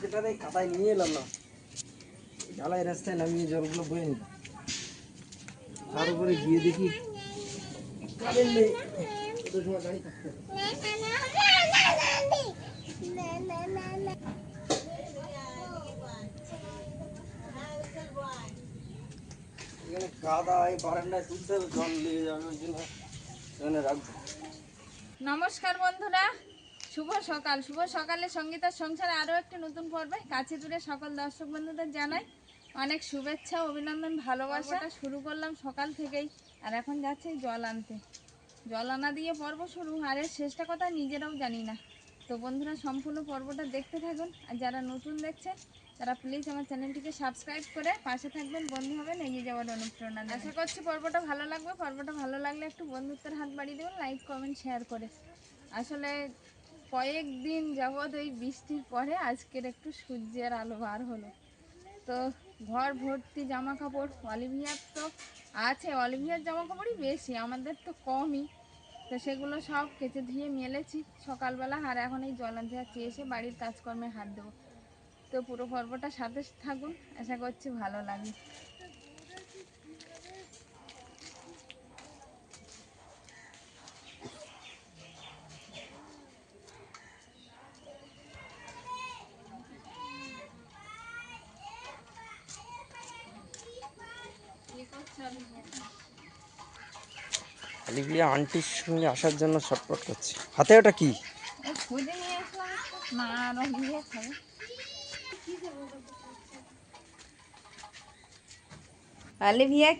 সেটারে কাদায় নিয়ে এলাম না। ঢালাই রাস্তায় নামিয়ে জলগুলো বয়ে নিলাম। তার উপরে গিয়ে দেখি জল যাবে রাখব। নমস্কার বন্ধুরা। শুভ সকাল শুভ সকালে সঙ্গীতার সংসারে আরও একটি নতুন পর্বে কাছে দূরে সকল দর্শক বন্ধুদের জানাই অনেক শুভেচ্ছা অভিনন্দন ভালোবাসাটা শুরু করলাম সকাল থেকেই আর এখন যাচ্ছে জল আনতে। জল আনা দিয়ে পর্ব শুরু আর এর শেষটা কথা নিজেরাও জানি না। তো বন্ধুরা সম্পূর্ণ পর্বটা দেখতে থাকুন আর যারা নতুন দেখছেন তারা প্লিজ আমার চ্যানেলটিকে সাবস্ক্রাইব করে পাশে থাকবেন বন্ধু হবেন এগিয়ে যাওয়ার অনুপ্রেরণা। আশা করছি পর্বটা ভালো লাগবে। পর্বটা ভালো লাগলে একটু বন্ধুত্বের হাত বাড়িয়ে দেবেন লাইক কমেন্ট শেয়ার করে। আসলে কয়েকদিন যাবৎ ওই বৃষ্টির পরে আজকের একটু সূর্যের আলো বার হলো। তো ঘর ভর্তি জামা কাপড় অলিভিয়ার তো আছে, অলিভিয়ার জামা কাপড়ই বেশি, আমাদের তো কমই। তো সেগুলো সব কেচে ধুয়ে মেলেছি সকালবেলা, আর এখন এই জল আনতে যাচ্ছি এসে বাড়ির কাজকর্মে হাত দেবো। তো পুরো পর্বটা সাথে থাকুন, আশা করছি ভালো লাগে অলিভিয়া আন্টির সঙ্গে আসার জন্য ছটপট করছে। হাতে ওটা কি?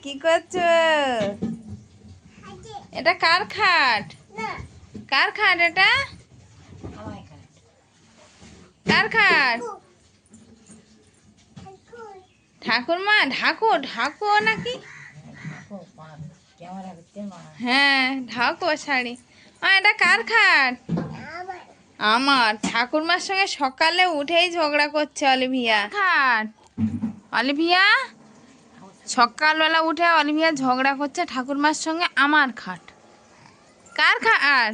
কি করছ? এটা কার খাট? কার খাট এটা? কার খাট? ঠাকুরমা, ঢাকো ঢাকো নাকি? হ্যাঁ ঢাকো শাড়ি। মা এটা কার খাট? আমার। ঠাকুরমার সঙ্গে সকালে উঠেই ঝগড়া করছে অলিভিয়া। খাট অলিভিয়া? সকালবেলা উঠে অলিভিয়া ঝগড়া করছে ঠাকুরমার সঙ্গে আমার খাট। কার খাট?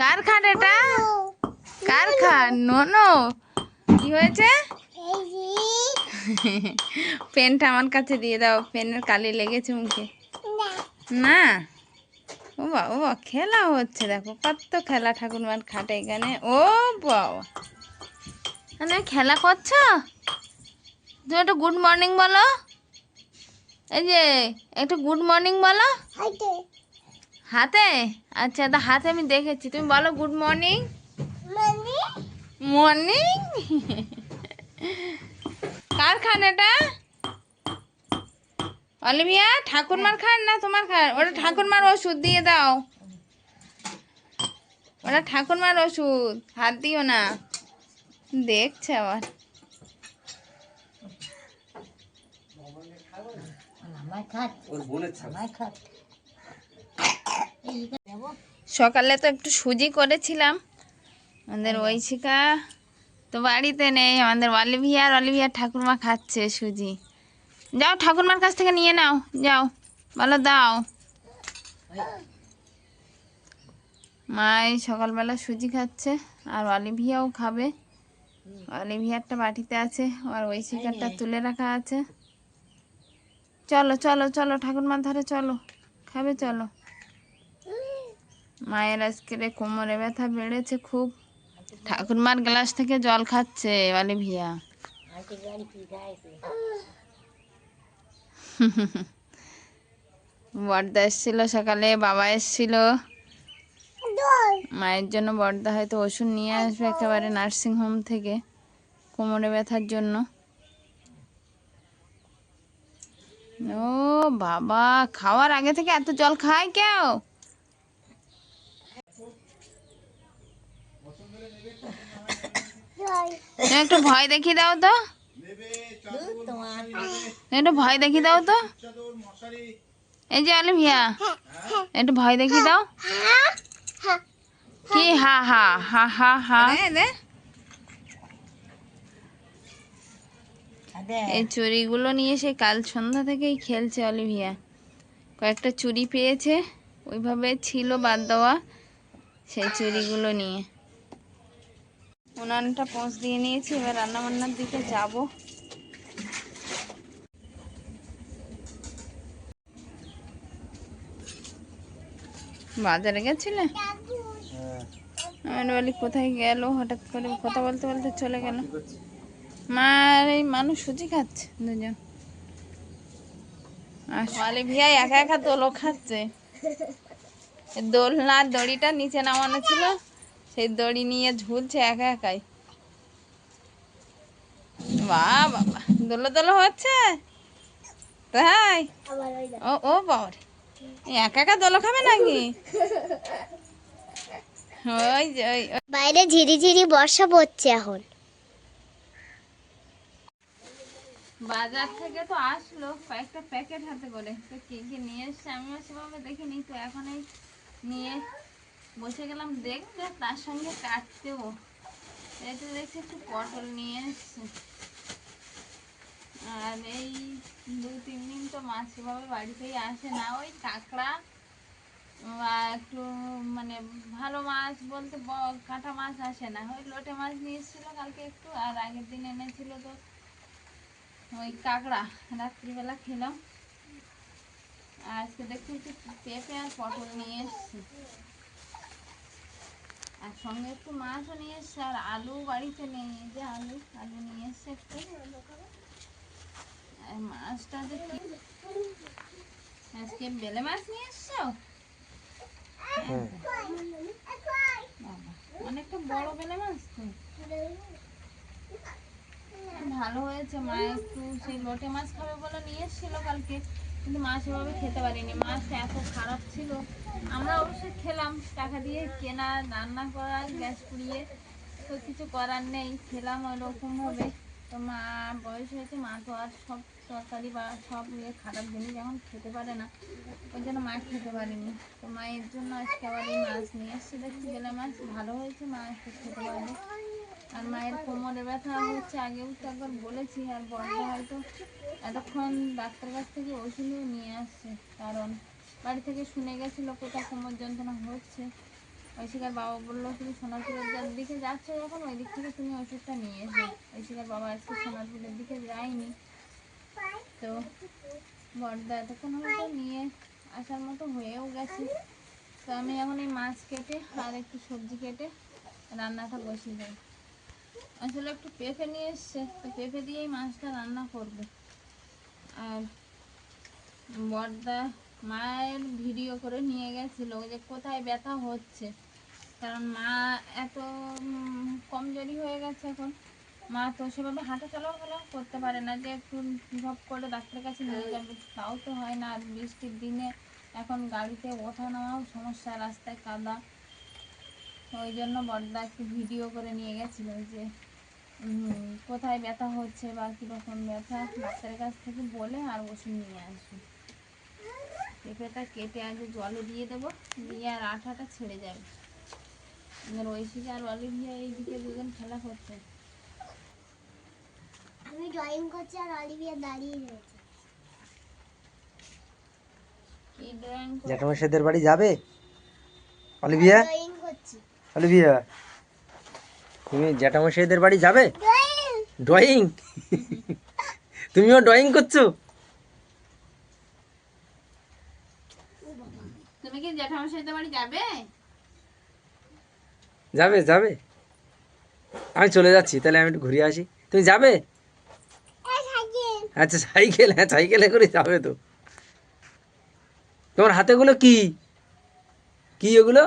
কার খাট এটা? কার খাট? নোনো। কি হয়েছে? পেনটা আমার কাছে দিয়ে দাও। পেনের কালি লেগেছে মুখে। না। ও বা ও বা খেলা হচ্ছে দেখো। কত খেলা ঠাকুরমার খাটে এখানে। ও বাবা। মানে খেলা করছ? তুমি একটু গুড মর্নিং বলো। এই যে একটু গুড মর্নিং বলো। হাতে। আচ্ছা তা হাতে আমি দেখেছি। তুমি বলো গুড মর্নিং মর্নিং কার খান এটা অলিভিয়া, ঠাকুরমার খান না তোমার খান ওটা ঠাকুরমার ওষুধ দিয়ে দাও। ওটা ঠাকুরমার ওষুধ, হাত দিও না। দেখছে আবার। সকালে তো একটু সুজি করেছিলাম। আমাদের ঐশিকা তো বাড়িতে নেই, আমাদের অলিভিয়া আর অলিভিয়া ঠাকুরমা খাচ্ছে, সুজি। যাও ঠাকুরমার কাছ থেকে নিয়ে নাও, যাও, বলো দাও। মা এই সকালবেলা সুজি খাচ্ছে, আর অলিভিয়াও খাবে। অলিভিয়ারটা বাটিতে আছে, আর ওই শিকারটা তুলে রাখা আছে। চলো চলো চলো, ঠাকুরমার ধারে চলো, খাবে, চলো। মায়ের আজকে কোমরে ব্যথা বেড়েছে খুব। ঠাকুরমার গ্লাস থেকে জল খাচ্ছে অলিভিয়া বর্দা এসেছিল সকালে, বাবা এসেছিল। মায়ের জন্য বর্দা হয়তো ওষুধ নিয়ে আসবে একেবারে নার্সিং হোম থেকে, কোমরে ব্যথার জন্য। ও বাবা, খাওয়ার আগে থেকে এত জল খায় কেউ? একটু ভয় দেখিয়ে দাও তো। একটু ভয় দেখিয়ে দাও তো। এই যে অলিভিয়া একটু ভয় দেখিয়ে দাও। কি হা হা হা হা হা। এই চুড়িগুলো নিয়ে সে কাল সন্ধ্যা থেকেই খেলছে অলিভিয়া কয়েকটা চুরি পেয়েছে ওইভাবে ছিল বাদ দেওয়া সেই চুড়িগুলো নিয়ে। উনানটা পৌঁছ দিয়ে নিয়েছি এবার রান্না বান্নার দিকে যাব। বাজারে গেছিলে? হ্যাঁ। আমি বলি কোথায় গেল? হঠাৎ করে কথা বলতে বলতে চলে গেল। কি করছিস? মা এই মানুষ সুজি খাচ্ছে দুজন। আর সোয়ালি ভিয়া একা একা দোলও খাচ্ছে। দোলনার দড়িটা নিচে নামানো ছিল। সেই দড়ি নিয়ে ঝুলছে একা একাই। বাহ বাবা দোলো দোলো হচ্ছে? তাই? ও ও বাবা একা একা দোলো খাবে নাকি? ওই। বাইরে ঝিরিঝিরি বর্ষা পড়ছে এখন। বাজার থেকে তো আসলো কয়েকটা প্যাকেট হাতে করে। তো কি কি নিয়ে এসছে? আমিও সেভাবে দেখিনি। তো এখন এই নিয়ে বসে গেলাম দেখতে তার সঙ্গে কাটতেও এই তো দেখছি একটু পটল নিয়ে এসছে। আর এই দু তিন দিন তো মাছ সেভাবে বাড়িতেই আসে না, ওই কাঁকড়া একটু মানে ভালো মাছ বলতে কাঁটা মাছ আসে না। ওই লোটে মাছ নিয়ে এসেছিল কালকে একটু, আর আগের দিন এনেছিল তো ওই কাঁকড়া। রাত্রিবেলা খেলাম। আজকে দেখছি একটু পেঁপে আর পটল নিয়ে এসছি। আর সঙ্গে একটু মাছও নিয়ে এসছে আর আলু বাড়িতে নেই এই যে আলু আলু নিয়ে এসছে একটু। আর মাছটা যে কি আজকে বেলে মাছ নিয়ে এসছো? অনেকটা বড় বেলে মাছ তো। ভালো হয়েছে মা একটু সেই লোটে মাছ খাবে বলে নিয়ে এসেছিল কালকে। কিন্তু মাছ এভাবে খেতে পারিনি। মাছটা এত খারাপ ছিল। আমরা অবশ্যই খেলাম, টাকা দিয়ে কেনা, রান্না করা, গ্যাস পুড়িয়ে তো কিছু করার নেই। খেলাম ওই রকম তো মা বয়স হয়েছে, মা তো আর সব তরকারি বা সব ইয়ে খারাপ জিনিস এখন খেতে পারে না। ওই জন্য মা খেতে পারিনি। তো মায়ের জন্য আজকে আবার এই মাছ নিয়ে এসেছি। দেখছি গেলে মাছ ভালো হয়েছে, মা খেতে পারবে। আর মায়ের কোমরে ব্যথা হচ্ছে আগেও তো একবার বলেছি, আর বড়টা হয়তো এতক্ষণ ডাক্তার কাছ থেকে ওষুধও নিয়ে আসছে। কারণ বাড়ি থেকে শুনে গেছিল কোথাও কোমর যন্ত্রণা হচ্ছে। ঐশিকার বাবা বলল, তুমি সোনারপুরের যার দিকে যাচ্ছ যখন, ওই দিক থেকে তুমি ওষুধটা নিয়ে এসো। ঐশিকার বাবা আজকে সোনারপুরের দিকে যায়নি। তো বড়দা এতক্ষণ হয়তো নিয়ে আসার মতো হয়েও গেছে। তো আমি এখন এই মাছ কেটে আর একটু সবজি কেটে রান্নাটা বসিয়ে দেবো। আসলে একটু পেঁপে নিয়ে এসছে। তো পেঁপে দিয়েই মাছটা রান্না করবে। আর বড়দা মায়ের ভিডিও করে নিয়ে গেছিল যে কোথায় ব্যথা হচ্ছে। কারণ মা এত কমজোরি হয়ে গেছে এখন। মা তো সেভাবে হাঁটা চলাফেরা করতে পারে না। যে একটু ঝপ করে ডাক্তারের কাছে নিয়ে যাবে। তাও তো হয় না। আর বৃষ্টির দিনে এখন গাড়িতে ওঠা নেওয়াও সমস্যা, রাস্তায় কাদা। ওই জন্য বড়দা একটু ভিডিও করে নিয়ে গেছিল যে কোথায় ব্যথা হচ্ছে বা কীরকম ব্যথা ডাক্তারের কাছ থেকে বলে আর ওষুধ নিয়ে আসবে। পেঁপেটা কেটে আগে জলে দিয়ে দেবো দিয়ে আর আঠাটা ছেড়ে যাবে। আর অলিভিয়া এইদিকে দুজন খেলা করছে। আমি ড্রয়িং করছি আর অলিভিয়া দাঁড়িয়ে রয়েছে। জ্যাঠামশাইদের বাড়ি যাবে? অলিভিয়া? ড্রয়িং করছি। অলিভিয়া? তুমি জ্যাঠামশাইদের বাড়ি যাবে? ড্রয়িং তুমিও ড্রয়িং করছ? তুমি কি জ্যাঠামশাইদের বাড়ি যাবে? যাবে যাবে। আমি চলে যাচ্ছি তাহলে আমি একটু ঘুরে আসি। তুমি যাবে? আচ্ছা সাইকেল হ্যাঁ সাইকেলে করে যাবে তো। তোমার হাতেগুলো কি? কি ওগুলো?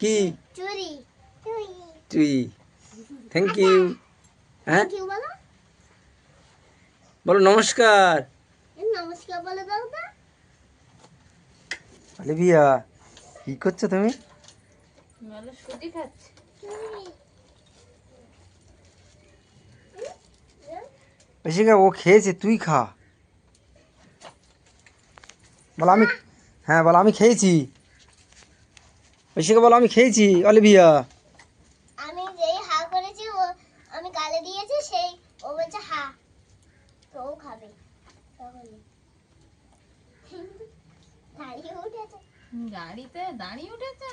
কি? চুরি তুই থ্যাংক ইউ হ্যাঁ বলো বলো নমস্কার। এ, নমস্কার বলে দাও অলিভিয়া কি করছ তুমি? বেশিকা ও খেয়েছে তুই খা। বলো আমি হ্যাঁ বলো আমি খেয়েছি। বেশিকা বলো আমি খেয়েছি অলিভিয়া আমি যেই হা করেছি ও আমি গালে দিয়েছি সেই ও বলছে হা তো ও খাবে তখনই দাঁড়িয়ে উঠেছে গাড়িতে দাঁড়িয়ে উঠেছে?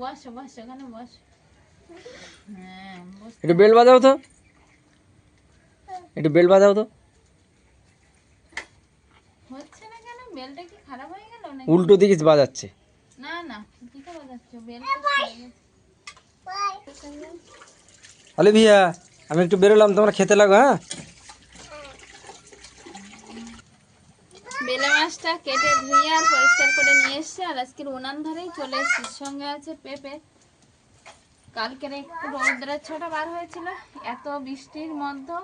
বসো বসো ওখানে বসো। হ্যাঁ একটু বেল বাজাও তো। একটু বেল বাজাও তো। হচ্ছে না কেন? বেলটা কি খারাপ হয়ে গেল নাকি? উল্টো দিকে বাজাচ্ছে। না না ঠিকই তো বাজাচ্ছ। বেল আলে ভিয়া আমি একটু বেরোলাম তোমরা খেতে লাগো হ্যাঁ? বেলে মাছটা কেটে ধুয়ে আর পরিষ্কার করে নিয়ে এসছে আর আজকের উনান ধারেই চলে এসছি। সঙ্গে আছে পেঁপে। কালকের একটু রৌদ্রের ছটা বার হয়েছিল, এত বৃষ্টির মধ্যে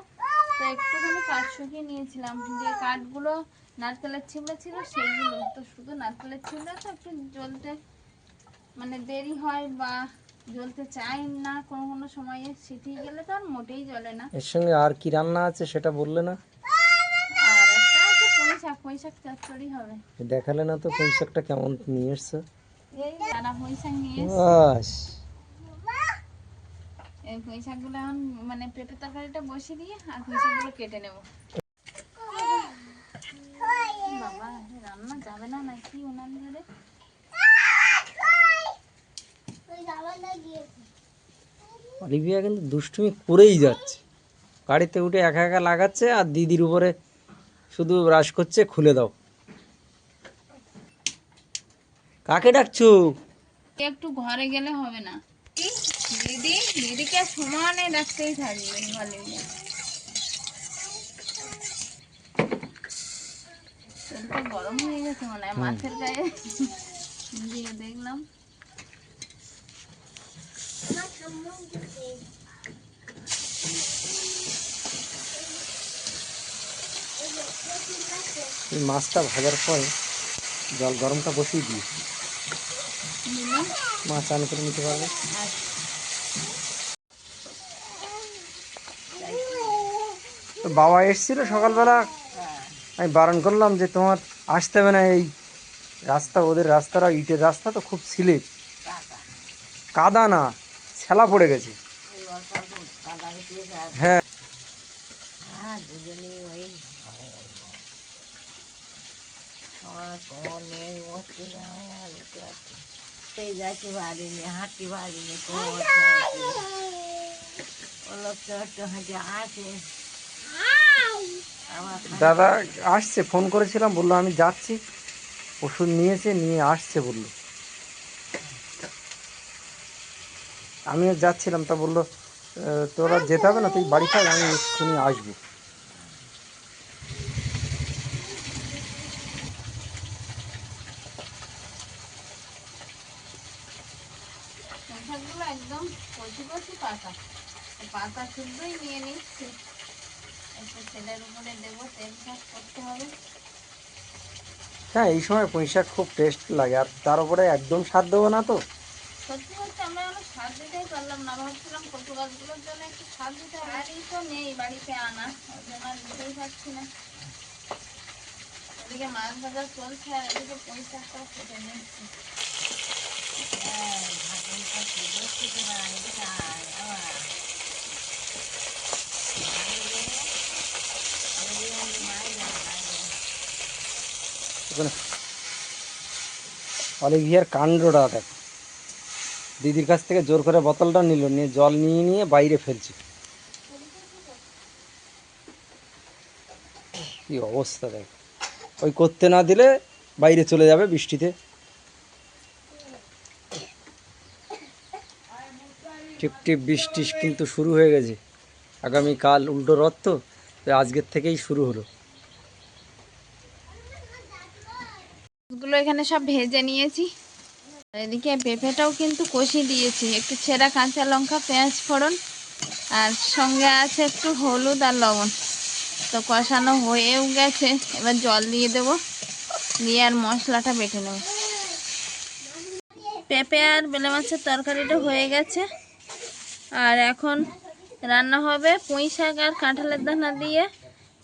তো একটুখানি কাঠ শুকিয়ে নিয়েছিলাম। যে কাঠগুলো নারকেলের ছিমড়ে ছিল সেইগুলো, তো শুধু নারকেলের ছিমড়ে তো একটু জ্বলতে মানে দেরি হয় বা জ্বলতে চাই না কোনো কোনো সময়ে সিটিয়ে গেলে তো আর মোটেই জ্বলে না। এর সঙ্গে আর কি রান্না আছে সেটা বললে না? পুঁই শাক পুঁই চচ্চড়ি হবে। দেখালে না তো পৈশাকটা কেমন নিয়ে এসছো? এই তারা পুঁই শাক নিয়ে এসছে। বাস। এই পুঁই শাকগুলো এখন মানে তরকারিটা বসিয়ে দিয়ে আর পুঁই শাকগুলো কেটে নেব। বাবা রান্না যাবে না নাকি উনান ধরে? অলিভিয়া কিন্তু দুষ্টুমি করেই যাচ্ছে। গাড়িতে উঠে একা একা লাগাচ্ছে আর দিদির উপরে শুধু ব্রাশ করছে খুলে দাও। কাকে ডাকছো? একটু ঘরে গেলে হবে না? দিদি দিদিকে সমানে ডাকতেই থাকবে গরম হয়ে গেছে মনে হয় মাছের গায়ে। দিয়ে দেখলাম। এই মাছটা ভাজার পর জল গরমটা বসিয়ে দিই। মাছ চান করে নিতে পারবে? বাবা এসেছিল সকালবেলা। আমি বারণ করলাম যে তোমার আসতে হবে না, এই রাস্তা ওদের রাস্তাটা ইটের রাস্তা তো খুব স্লিপ কাদা না, ছেলা পড়ে গেছে। হ্যাঁ। দাদা আসছে, ফোন করেছিলাম, বলল আমি যাচ্ছি। ওষুধ নিয়েছে, নিয়ে আসছে বলল। আমিও যাচ্ছিলাম, তা বলল তোরা যেতে হবে না, তুই বাড়ি থাক, আমি এক্ষুনি আসব শাকগুলো একদম কচি কচি পাতা পাতা শুদ্ধই নিয়ে নিচ্ছি একটু তেলের উপরে দেবো তেল শাক করতে হবে হ্যাঁ এই সময় পুঁই শাক খুব টেস্ট লাগে আর তার উপরে একদম স্বাদ দেবো না তো। সত্যি বলতে আমরা স্বাদ দিতেই পারলাম না ভাবছিলাম কচু গাছগুলোর জন্য একটু স্বাদ দিতে তো নেই বাড়িতে আনা ওই জন্য আর দিতেই পারছি না। এদিকে মাছ ভাজা চলছে আর এদিকে পুঁই শাকটাও কেটে নিচ্ছি। ওখানে অলিভিয়ার কাণ্ডটা দেখ। দিদির কাছ থেকে জোর করে বোতলটা নিল, নিয়ে জল নিয়ে নিয়ে বাইরে ফেলছে। কি অবস্থা দেখ। ওই করতে না দিলে বাইরে চলে যাবে বৃষ্টিতে। টিপ টিপ বৃষ্টি কিন্তু শুরু হয়ে গেছে। আগামীকাল উল্টো রথ তো আজকের থেকেই শুরু হলো। এখানে সব ভেজে নিয়েছি। এদিকে পেঁপেটাও কিন্তু কষি দিয়েছি। একটু ছেঁড়া কাঁচা লঙ্কা, পেঁয়াজ ফোড়ন, আর সঙ্গে আছে একটু হলুদ আর লবণ। তো কষানো হয়েও গেছে। এবার জল দিয়ে দেবো। দিয়ে আর মশলাটা বেটে নেব। পেঁপে আর বেলে মাছের তরকারিটা হয়ে গেছে। আর এখন রান্না হবে পুঁই শাক আর কাঁঠালের দানা দিয়ে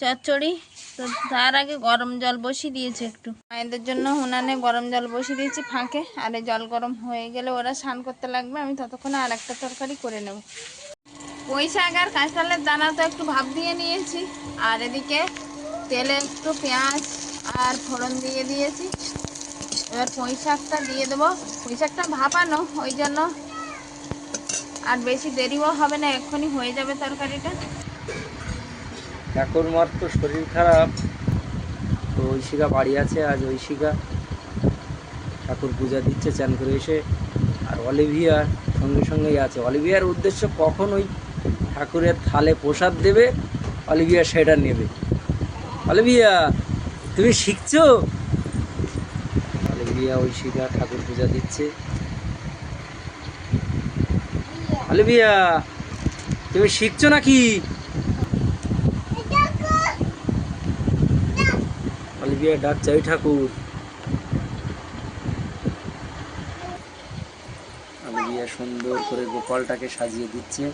চচ্চড়ি। তো তার আগে গরম জল বসিয়ে দিয়েছে একটু। মায়েদের জন্য উনানে গরম জল বসিয়ে দিয়েছি ফাঁকে। আর এই জল গরম হয়ে গেলে ওরা স্নান করতে লাগবে, আমি ততক্ষণে আর একটা তরকারি করে নেব। পুঁই শাক আর কাঁঠালের দানা তো একটু ভাপ দিয়ে নিয়েছি। আর এদিকে তেলে একটু পেঁয়াজ আর ফোড়ন দিয়ে দিয়েছি। এবার পুঁই শাকটা দিয়ে দেবো। পুঁই শাকটা ভাপানো, ওই জন্য আর বেশি দেরিও হবে না, এক্ষুনি হয়ে যাবে তরকারিটা। ঠাকুরমার তো শরীর খারাপ, তো ঐশিকা বাড়ি আছে, আজ ঐশিকা ঠাকুর পূজা দিচ্ছে, চান করে এসে, আর অলিভিয়া সঙ্গে সঙ্গেই আছে। অলিভিয়ার উদ্দেশ্য কখন ওই ঠাকুরের থালে প্রসাদ দেবে, অলিভিয়া সেটা নেবে। অলিভিয়া, তুমি শিখছো? অলিভিয়া, ঐশিকা ঠাকুর পূজা দিচ্ছে। অলিভিয়া, তুমি শিখছো নাকি? অলিভিয়া ডাক চাই ঠাকুর। আমি গিয়ে সুন্দর করে গোপালটাকে সাজিয়ে দিচ্ছে।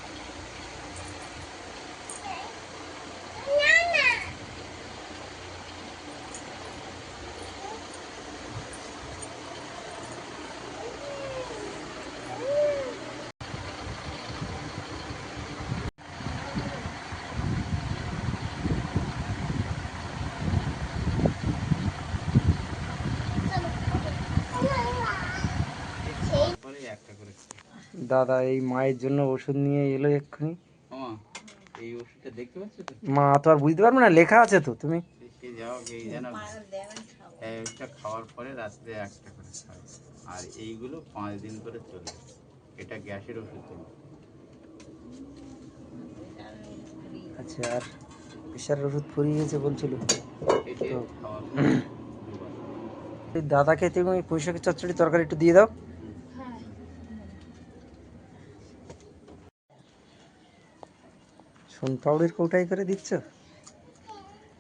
দাদা এই মায়ের জন্য ওষুধ নিয়ে এলো এক্ষুনি। এই ওষুধটা দেখতে মা তো আর বুঝতে পারবে না লেখা আছে তো তুমি। যাও এই যেন এই খাওয়ার পরে রাত্রে একটা করে আর এইগুলো পাঁচ দিন করে চলবে এটা গ্যাসের ওষুধ আচ্ছা আর প্রেশারের ওষুধ ফুরিয়ে গেছে বলছিল। দাদাকে তুমি পুঁইশাকের চচ্চড়ি তরকারি একটু দিয়ে দাও। সোনপাউড়ির কৌটাই করে দিচ্ছ?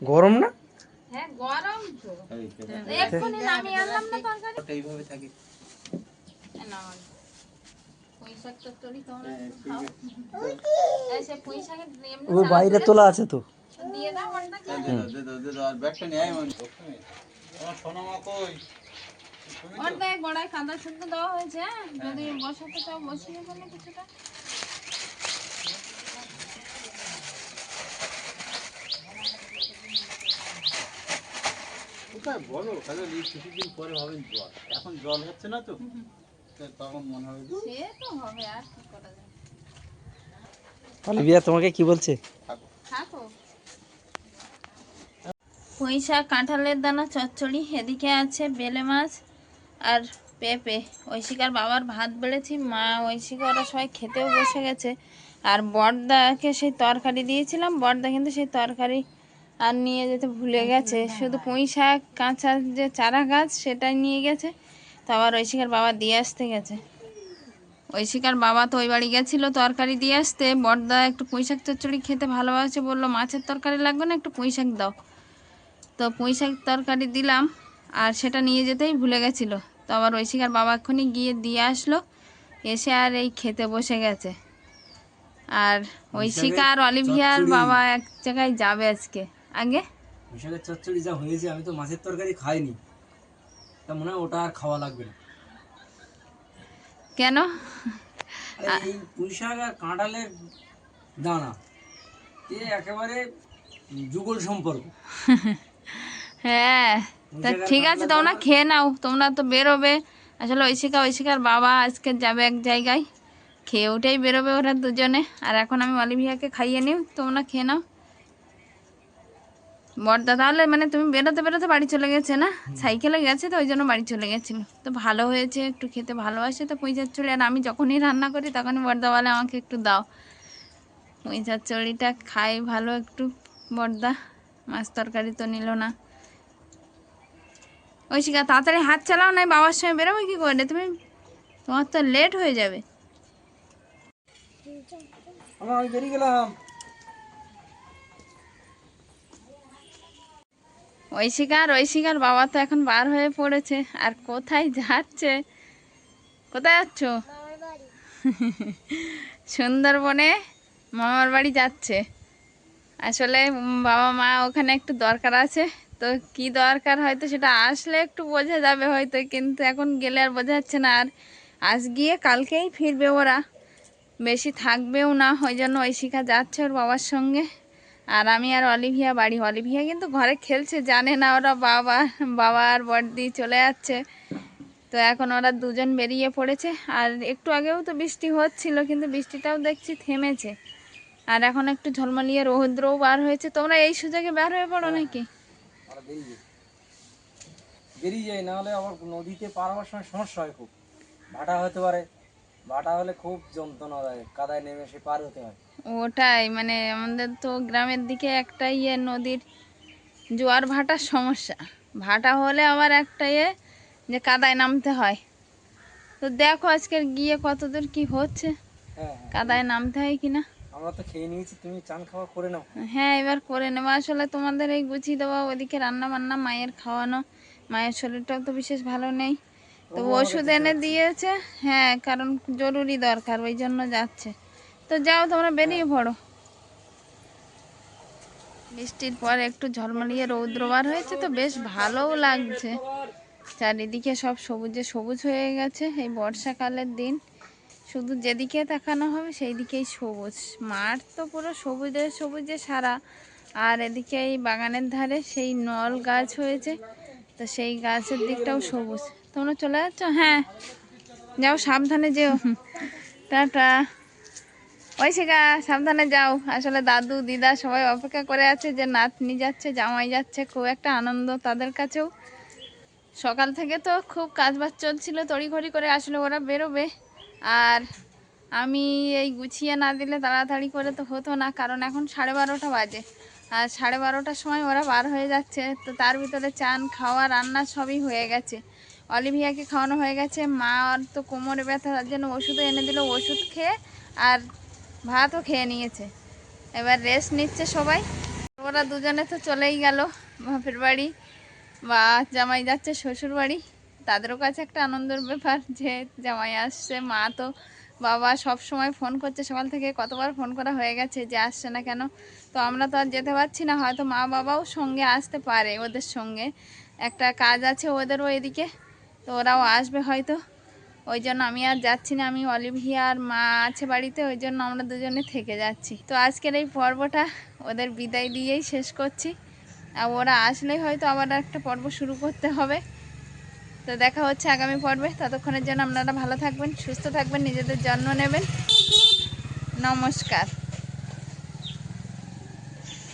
গরম না? হ্যাঁ গরম তো। এক্ষুনি নামিয়ে আনলাম না তরকারি? এইভাবে থাকে। না পুঁই শাক চচ্চড়ি তোমরা হ্যাঁ, ওই বাইরে তোলা আছে তো। দিয়ে দাও ওটাকে দে দাও, দে দাও, দে দাও, আর ব্যাগটা নিয়ে আয় আমার সোনা মা কই? ওর দেয় গোড়ায় কাঁদা শুদ্ধ দেওয়া হয়েছে। হ্যাঁ? যদি বসাতে চাও বসিয়ে ফেলে কিছুটা। কোথায় বলো? তাহলে এই কিছুদিন পরে ভাবেন জল। এখন জল হচ্ছে না তো? তখন মনে হবে সে তো হবে আর কি করা যাবে অলিভিয়া তোমাকে কি বলছে? থাকো। থাকো। পুঁই শাক কাঁঠালের দানা চচ্চড়ি এদিকে আছে বেলে মাছ আর পেঁপে। ঐশিকার বাবার ভাত বেড়েছি মা ঐশিকা ওরা সবাই খেতেও বসে গেছে। আর বড়দাকে সেই তরকারি দিয়েছিলাম বড়দা কিন্তু সেই তরকারি আর নিয়ে যেতে ভুলে গেছে। শুধু পুঁই শাক কাঁচা যে চারা গাছ সেটাই নিয়ে গেছে। তো আবার ঐশিকার বাবা দিয়ে আসতে গেছে। ঐশিকার বাবা তো ওই বাড়ি গেছিল তরকারি দিয়ে আসতে। বড়দা একটু পুঁই শাক চচ্চড়ি খেতে ভালোবাসে বলল মাছের তরকারি লাগবে না একটু পুঁই শাক দাও। তো পুঁই শাক তরকারি দিলাম আর সেটা নিয়ে যেতেই ভুলে গেছিল। তো আবার ঐশিকার বাবা এক্ষুনি গিয়ে দিয়ে আসলো এসে আর এই খেতে বসে গেছে। আর ঐশিকা আর অলিভিয়ার বাবা এক জায়গায় যাবে আজকে। আগে? পুঁইশাকের চচ্চড়ি যা হয়েছে আমি তো মাছের তরকারি খাইনি। তা মনে হয় ওটা আর খাওয়া লাগবে না। কেন? এই পুঁইশাক আর কাঁঠালের দানা এ একেবারে যুগল সম্পর্ক। হ্যাঁ তা ঠিক আছে তোমরা খেয়ে নাও তোমরা তো বেরোবে। আসলে ঐশিকা ঐশিকার বাবা আজকে যাবে এক জায়গায়। খেয়ে উঠেই বেরোবে ওরা দুজনে। আর এখন আমি অলিভিয়াকে খাইয়ে নিও তোমরা খেয়ে নাও। বড়দা তাহলে মানে তুমি বেরোতে বেরোতে বাড়ি চলে গেছে না? সাইকেলে গেছে তো ওই জন্য বাড়ি চলে গেছিল। তো ভালো হয়েছে একটু খেতে ভালোবাসে তো পুঁই চচ্চড়ি আর আমি যখনই রান্না করি তখনই বড়দা বলে আমাকে একটু দাও। পুঁই চচ্চড়িটা খাই ভালো একটু। বড়দা মাছ তরকারি তো নিল না। ঐশিকা তাড়াতাড়ি হাত চালাও নাই বাবার সঙ্গে বেরোবে কী করে? তুমি তোমার তো লেট হয়ে যাবে। আমরা আমি বেরিয়ে গেলাম। ঐশিকার ঐশিকার বাবা তো এখন বার হয়ে পড়েছে। আর কোথায় যাচ্ছে? কোথায় যাচ্ছ? সুন্দরবনে মামার বাড়ি যাচ্ছে। আসলে বাবা মা ওখানে একটু দরকার আছে। তো কি দরকার হয়তো সেটা আসলে একটু বোঝা যাবে হয়তো, কিন্তু এখন গেলে আর বোঝা যাচ্ছে না। আর আজ গিয়ে কালকেই ফিরবে ওরা। বেশি থাকবেও না, ওই জন্য ঐশিকা যাচ্ছে ওর বাবার সঙ্গে। আর আমি আর অলিভিয়া বাড়ি। অলিভিয়া কিন্তু ঘরে খেলছে জানে না ওরা বাবা বাবা আর বড়দি চলে যাচ্ছে। তো এখন ওরা দুজন বেরিয়ে পড়েছে। আর একটু আগেও তো বৃষ্টি হচ্ছিল কিন্তু বৃষ্টিটাও দেখছি থেমেছে। আর এখন একটু ঝলমলিয়ে রৌদ্রও বার হয়েছে। তোমরা এই সুযোগে বার হয়ে পড়ো নাকি? আমরা বেরিয়ে যাই। না হলে আবার নদীতে পার হওয়ার সময় সমস্যা হয় খুব। ভাটা হতে পারে। ভাটা হলে খুব যন্ত্রণা দেয় কাদায় নেমে সে পার হতে হয়। ওটাই মানে আমাদের তো গ্রামের দিকে একটা ইয়ে নদীর জোয়ার ভাটার সমস্যা। ভাটা হলে আবার একটা ইয়ে যে কাদায় নামতে হয়। তো দেখো আজকের গিয়ে কতদূর কি হচ্ছে হ্যাঁ হ্যাঁ। কাদায় নামতে হয় কিনা? আমরা তো খেয়ে নিয়েছি তুমি চান খাওয়া করে নাও। হ্যাঁ এবার করে নেব। আসলে তোমাদের এই গুছিয়ে দেওয়া ওদিকে রান্না বান্না মায়ের খাওয়ানো মায়ের শরীরটাও তো বিশেষ ভালো নেই। তো ওষুধ এনে দিয়েছে হ্যাঁ কারণ জরুরি দরকার ওই জন্য যাচ্ছে। তো যাও তোমরা বেরিয়ে পড়ো। বৃষ্টির পর একটু ঝলমলিয়ে রৌদ্র বার হয়েছে তো বেশ ভালোও লাগছে। চারিদিকে সব সবুজে সবুজ হয়ে গেছে এই বর্ষাকালের দিন। শুধু যেদিকে তাকানো হবে সেই দিকেই সবুজ। মাঠ তো পুরো সবুজে সবুজে সারা। আর এদিকে এই বাগানের ধারে সেই নল গাছ হয়েছে তো সেই গাছের দিকটাও সবুজ। তোমরা চলে যাচ্ছ? হ্যাঁ। যাও সাবধানে যেও। টাটা। ওই সাবধানে যাও। আসলে দাদু, দিদা সবাই অপেক্ষা করে আছে যে নাতনি যাচ্ছে, জামাই যাচ্ছে, খুব একটা আনন্দ তাদের কাছেও। সকাল থেকে তো খুব কাজবাজ চলছিল, তড়িঘড়ি করে আসলে ওরা বেরোবে। আর আমি এই গুছিয়ে না দিলে তাড়াতাড়ি করে তো হতো না, কারণ এখন সাড়ে বারোটা বাজে। আর সাড়ে বারোটার সময় ওরা বার হয়ে যাচ্ছে, তো তার ভিতরে চান, খাওয়া, রান্না সবই হয়ে গেছে। অলিভিয়াকে খাওয়ানো হয়ে গেছে, মা আর তো কোমরে ব্যথা, তার জন্য ওষুধও এনে দিল, ওষুধ খেয়ে আর ভাতও খেয়ে নিয়েছে। এবার রেস্ট নিচ্ছে সবাই। ওরা দুজনে তো চলেই গেল বাপের বাড়ি। বা জামাই যাচ্ছে শ্বশুর বাড়ি। তাদেরও কাছে একটা আনন্দের ব্যাপার যে জামাই আসছে, মা তো বাবা সব সময় ফোন করছে। সকাল থেকে কতবার ফোন করা হয়ে গেছে যে আসছে না কেন? তো আমরা তো আর যেতে পারছি না। হয়তো মা বাবাও সঙ্গে আসতে পারে ওদের সঙ্গে। একটা কাজ আছে ওদেরও এদিকে। তো ওরাও আসবে হয়তো। ওই জন্য আমি আর যাচ্ছি না। আমি অলিভিয়া আর মা আছে বাড়িতে, ওই জন্য আমরা দুজনে থেকে যাচ্ছি। তো আজকের এই পর্বটা ওদের বিদায় দিয়েই শেষ করছি। আর ওরা আসলেই হয়তো আবার একটা পর্ব শুরু করতে হবে। তো দেখা হচ্ছে আগামী পর্বে। ততক্ষণের জন্য আপনারা ভালো থাকবেন, সুস্থ থাকবেন, নিজেদের জন্ম নেবেন। নমস্কার।